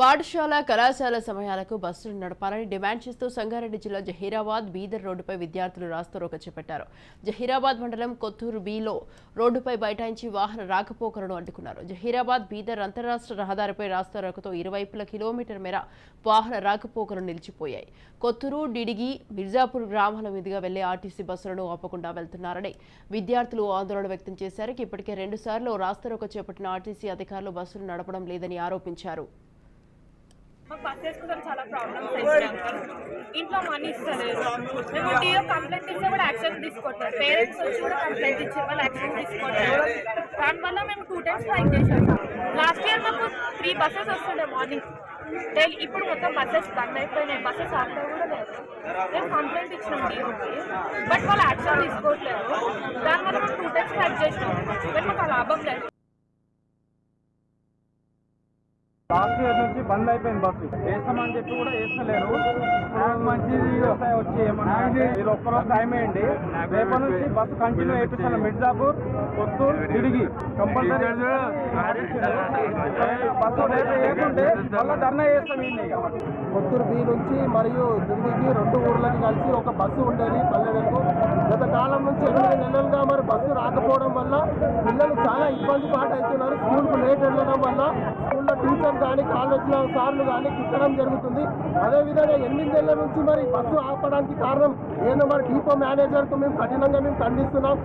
పాఠశాల కళాశాల సమయాలకు బస్సులు నడపాలని డిమాండ్ చేస్తూ సంగారెడ్డి జిల్లా జహీరాబాద్ బీదర్ రోడ్డుపై విద్యార్థులు రాస్తారోక చేపట్టారు జహీరాబాద్ మండలం కొత్తూరు బిలో రోడ్డుపై బైఠాయించి వాహన రాకపోకలను అడ్డుకున్నారు. జహీరాబాద్ బీదర్ అంతరాష్ట్ర రహదారిపై రాస్తారోకతో ఇరువైపుల కిలోమీటర్ మేర వాహన రాకపోకలు నిలిచిపోయాయి. కొత్తూరు డిడిగి మిర్జాపూర్ గ్రామాల మీదుగా వెళ్ళే ఆర్టీసీ బస్సులను ఆపకుండా వెళ్తున్నారని విద్యార్థులు ఆందోళన వ్యక్తం చేశారు. ఇప్పటికే రెండుసార్లు రాస్తారోక చేపట్టిన ఆర్టీసీ అధికారులు బస్సులు నడపడం లేదని ఆరోపించారు. బస్సెస్ బస్ చాలా ప్రాబ్లమ్స్ ఇంట్లో మనీ ఇస్తలేదు. మేము టీఓ కంప్లైంట్ ఇస్తే కూడా యాక్షన్ తీసుకోవట్లేదు పేరెంట్స్ వచ్చి కూడా కంప్లైంట్ ఇచ్చి వాళ్ళు యాక్షన్ తీసుకోవట్లేదు దానివల్ల మేము టూ టైమ్స్ స్ట్రైక్ చేసాం లాస్ట్ ఇయర్ మాకు త్రీ బస్సెస్ వస్తుండే మార్నింగ్ డైలీ ఇప్పుడు మొత్తం బస్సెస్ బంద్ అయిపోయినాయి. బస్సెస్ ఆఫ్ కూడా లేదు. మేము కంప్లైంట్ ఇచ్చినాం టీఓకి బట్ వాళ్ళు యాక్షన్ తీసుకోవట్లేదు. దానివల్ల మేము టూ టైమ్స్ స్ట్రైక్ చేసినాం. బట్ మాకు లాభం లేదు. లాస్ట్ ఇయర్ నుంచి బంద్ అయిపోయింది బస్సు. వేస్తామని చెప్పి కూడా వేస్తలేరు. మంచిది వ్యవసాయం వచ్చి మీరు ఒక్కరోజు టైం వేయండి రేపటి నుంచి బస్సు కంటిన్యూ వేపిస్తాను మిర్జాపూర్ కొత్తూరు తిరిగి కంపల్సరీ. బస్సు రేపు వేయకుంటే మళ్ళీ ధర్నా చేస్తాం కొత్తూరు బి నుంచి మరియు దిల్లీకి రెండు ఊర్లకి కలిసి ఒక బస్సు ఉండేది పల్లె వెలుగు. గత కాలం నుంచి మరి బస్సు రాకపోవడం వల్ల పిల్లలు చాలా ఇబ్బంది పాటవుతున్నారు స్కూల్కు లేట్ వెళ్ళడం వల్ల స్కూల్లో టీచర్ కానీ కాలేజీలో సార్లు కానీ కుట్టడం జరుగుతుంది. అదేవిధంగా ఎనిమిది నెలల నుంచి మరి బస్సు ఆపడానికి కారణం ఏందో మరి డిపో మేనేజర్కు మేము కఠినంగా మేము ఖండిస్తున్నాం.